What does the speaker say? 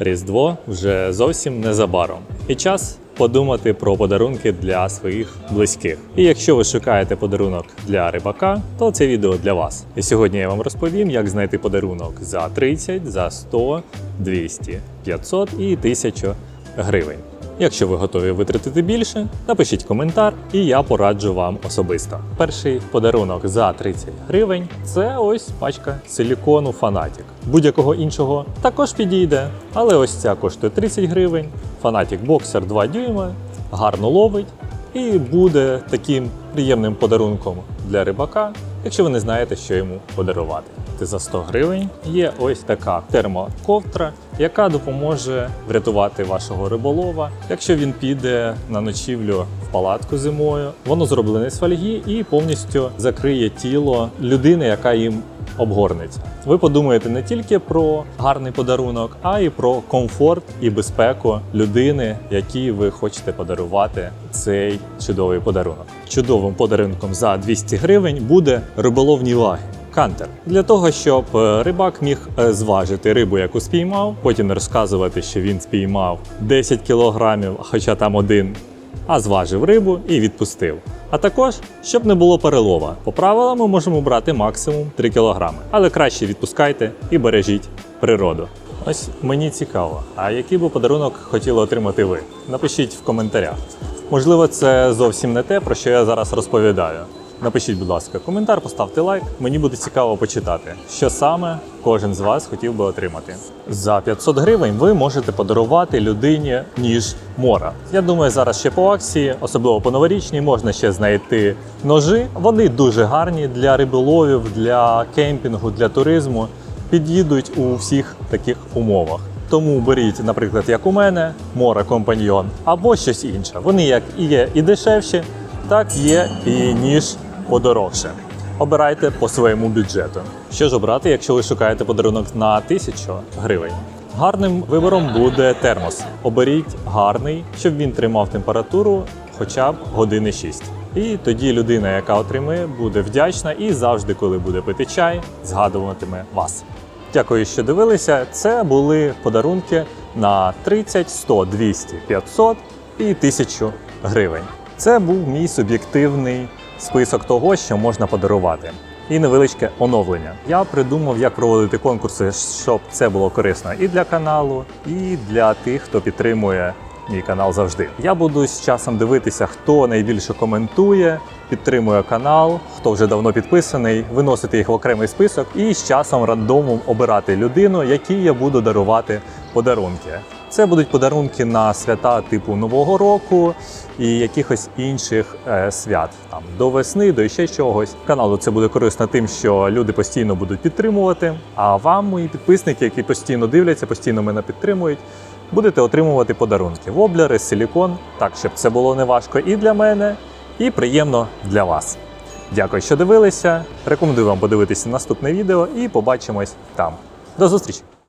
Різдво вже зовсім незабаром. І час подумати про подарунки для своїх близьких. І якщо ви шукаєте подарунок для рибака, то це відео для вас. І сьогодні я вам розповім, як знайти подарунок за 30, за 100, 200, 500 і 1000 гривень. Якщо ви готові витратити більше, напишіть коментар, і я пораджу вам особисто. Перший подарунок за 30 гривень це ось пачка силікону Фанатік. Будь-якого іншого також підійде, але ось ця коштує 30 гривень. Фанатік боксер 2 дюйма, гарно ловить і буде таким приємним подарунком для рибака, якщо ви не знаєте, що йому подарувати. За 100 гривень є ось така термоковтра, яка допоможе врятувати вашого риболова, якщо він піде на ночівлю в палатку зимою. Воно зроблене з фольги і повністю закриє тіло людини, яка їм обгорнеться. Ви подумаєте не тільки про гарний подарунок, а й про комфорт і безпеку людини, якій ви хочете подарувати цей чудовий подарунок. Чудовим подарунком за 200 гривень буде риболовні ваги. Кантер для того, щоб е, рибак міг е, зважити рибу, яку спіймав, потім розказувати, що він спіймав 10 кілограмів, хоча там один, а зважив рибу і відпустив. А також, щоб не було перелова. По правилам ми можемо брати максимум 3 кілограми, але краще відпускайте і бережіть природу. Ось мені цікаво, а який би подарунок хотіли отримати ви? Напишіть в коментарях. Можливо, це зовсім не те, про що я зараз розповідаю. Напишіть, будь ласка, коментар, поставте лайк. Мені буде цікаво почитати, що саме кожен з вас хотів би отримати. За 500 гривень ви можете подарувати людині ніж мора. Я думаю, зараз ще по акції, особливо по новорічній, можна ще знайти ножи. Вони дуже гарні для риболовів, для кемпінгу, для туризму. Під'їдуть у всіх таких умовах. Тому беріть, наприклад, як у мене, мора компаньйон або щось інше. Вони як є і дешевші, так є і ніж подорожче. Обирайте по своєму бюджету. Що ж обрати, якщо ви шукаєте подарунок на 1000 гривень? Гарним вибором буде термос. Оберіть гарний, щоб він тримав температуру хоча б години 6. І тоді людина, яка отримує, буде вдячна і завжди, коли буде пити чай, згадуватиме вас. Дякую, що дивилися. Це були подарунки на 30, 100, 200, 500 і 1000 гривень. Це був мій суб'єктивний список того, що можна подарувати. І невеличке оновлення. Я придумав, як проводити конкурси, щоб це було корисно і для каналу, і для тих, хто підтримує мій канал завжди. Я буду з часом дивитися, хто найбільше коментує, підтримує канал, хто вже давно підписаний, виносити їх в окремий список і з часом рандомом обирати людину, якій я буду дарувати подарунки. Це будуть подарунки на свята типу Нового року і якихось інших е, свят там до весни, до ще чогось. Каналу це буде корисно тим, що люди постійно будуть підтримувати. А вам, мої підписники, які постійно дивляться, постійно мене підтримують, будете отримувати подарунки воблери, силікон, так щоб це було неважко і для мене, і приємно для вас. Дякую, що дивилися. Рекомендую вам подивитися наступне відео і побачимось там. До зустрічі!